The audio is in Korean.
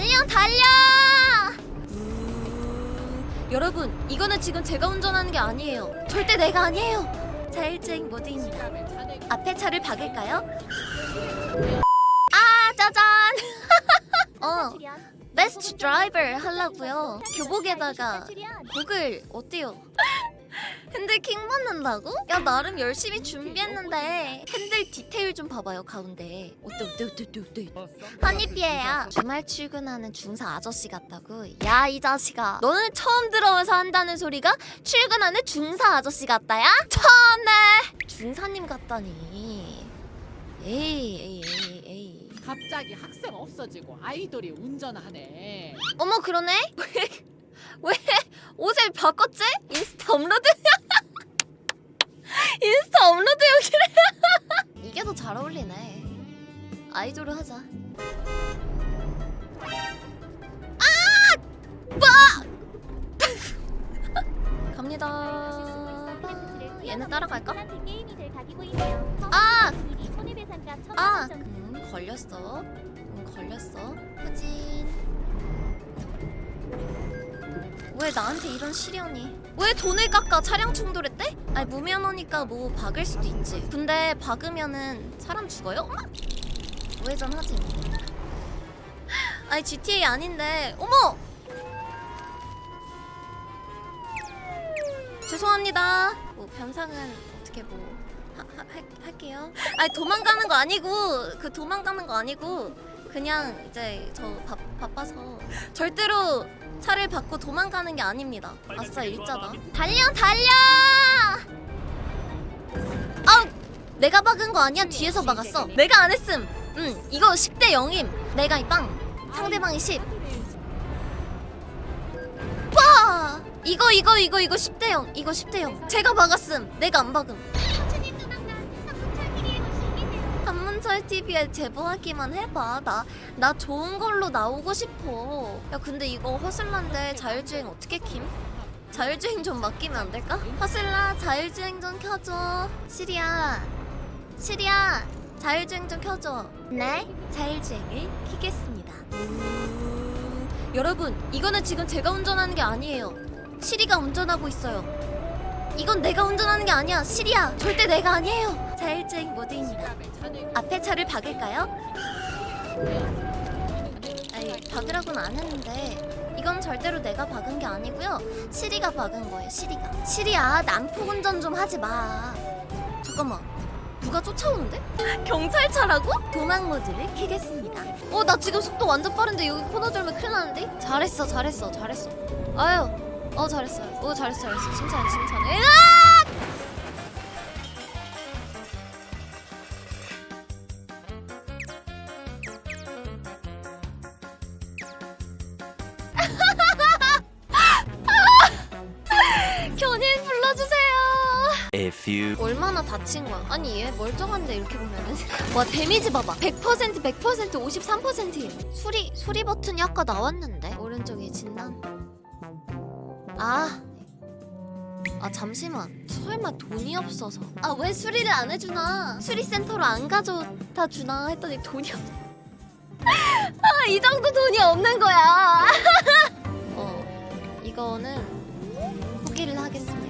달려 달려! 여러분 이거는 지금 제가 운전하는 게 아니에요. 절대 내가 아니에요. 자율주행 모드입니다. 앞에 차를 박을까요? 아 짜잔! 어 베스트 드라이버 하려고요. 교복에다가 곡을 어때요? 핸들 킹 받는다고? 야 나름 열심히 준비했는데 핸들 디테일 좀 봐봐요 가운데. 어때 어때 어때 어때 어때? 한입이에요. 주말 출근하는 중사 아저씨 같다고? 야 이 자식아. 너는 처음 들어와서 한다는 소리가 출근하는 중사 아저씨 같다야? 참네 중사님 같다니. 에이 에이 에이 에이. 갑자기 학생 없어지고 아이돌이 운전하네. 어머 그러네? 왜, 왜 옷을 바꿨지? 인스타 업로드? 인스타 업로드 여기래 이게 더 잘 어울리네 아이돌을 하자 아! 뭐! 갑니다 얘는 따라갈까? 아! 아! 음, 걸렸어 음, 걸렸어 후진 왜 나한테 이런 시련이 왜 돈을 깎아 차량 충돌했대? 아니 무면허니까 뭐 박을 수도 있지 근데 박으면은 사람 죽어요? 어머! 우회전하지 아니 GTA 아닌데 어머! 죄송합니다 뭐 변상은 어떻게 뭐 하, 하, 할, 할게요 아니 도망가는 거 아니고 그 도망가는 거 아니고 그냥 이제 저 바, 바빠서 절대로 차를 받고 도망가는 게 아닙니다. 아싸 일자다. 달려 달려! 아우 내가 박은 거 아니야 뒤에서 박았어. 내가 안 했음. 응 이거 10대 0임. 내가 이 빵. 상대방이 10. 와! 이거 이거 이거 이거 10대 0. 이거 10대 0. 제가 박았음. 내가 안 박음. 한문철 TV에 제보하기만 해봐. 나, 나 좋은 걸로 나오고 싶어. 야, 근데 이거 허슬라인데 자율주행 어떻게 킴? 자율주행 좀 맡기면 안 될까? 허슬라, 자율주행 좀 켜줘. 시리야. 시리야, 자율주행 좀 켜줘. 네, 자율주행을 키겠습니다. 음, 여러분, 이거는 지금 제가 운전하는 게 아니에요. 시리가 운전하고 있어요. 이건 내가 운전하는 게 아니야. 시리야, 절대 내가 아니에요. 자율주행 모드입니다. 앞에 차를 박을까요? 아니 박으라고는 안 했는데 이건 절대로 내가 박은 게 아니고요 시리가 박은 거예요 시리가 시리야 난폭 운전 좀 하지 마 잠깐만 누가 쫓아오는데? 경찰차라고? 도망 모드를 켜겠습니다 어 나 지금 속도 완전 빠른데 여기 코너 돌면 큰일 나는데? 잘했어 잘했어 잘했어 아유 어 잘했어 어 잘했어 잘했어 칭찬해 칭찬해 으악! Few 얼마나 다친 거야? 아니 얘 멀쩡한데 이렇게 보면은. 와 데미지 봐봐. 100% 100% 53% 수리 수리 버튼이 아까 나왔는데? 오른쪽에 진단. 아. 아 잠시만. 설마 돈이 없어서. 아 왜 수리를 안 해주나? 수리센터로 안 가져다 주나? 했더니 돈이 없어 아이 정도 돈이 없는 거야. 어 이거는 포기를 하겠습니다